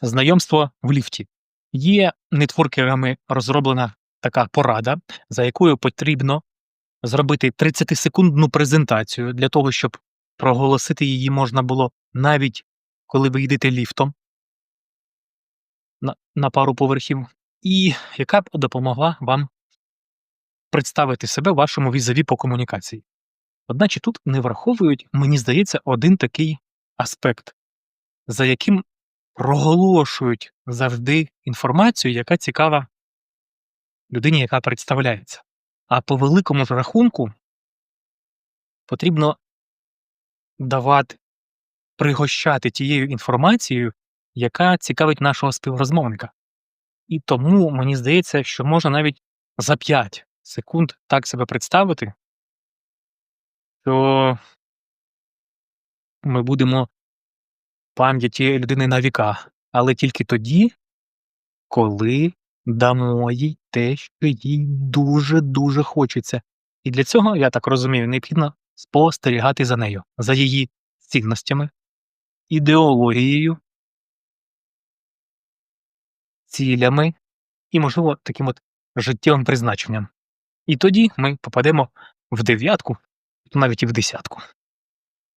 Знайомство в ліфті. Є нетворкерами розроблена така порада, за якою потрібно зробити 30-секундну презентацію для того, щоб проголосити її можна було навіть коли ви йдете ліфтом на, на пару поверхів, і яка б допомогла вам представити себе вашому візаві по комунікації. Одначе тут не враховують, мені здається, один такий аспект, за яким проголошують завжди інформацію, яка цікава людині, яка представляється. А по великому ж рахунку потрібно давати, пригощати тією інформацією, яка цікавить нашого співрозмовника. І тому мені здається, що можна навіть за 5 секунд так себе представити, що ми будемо пам'яті людини на віка, але тільки тоді, коли дамо їй те, що їй дуже-дуже хочеться. І для цього, я так розумію, необхідно спостерігати за нею, за її цінностями, ідеологією, цілями і, можливо, таким от життєвим призначенням. І тоді ми попадемо в дев'ятку, навіть і в десятку.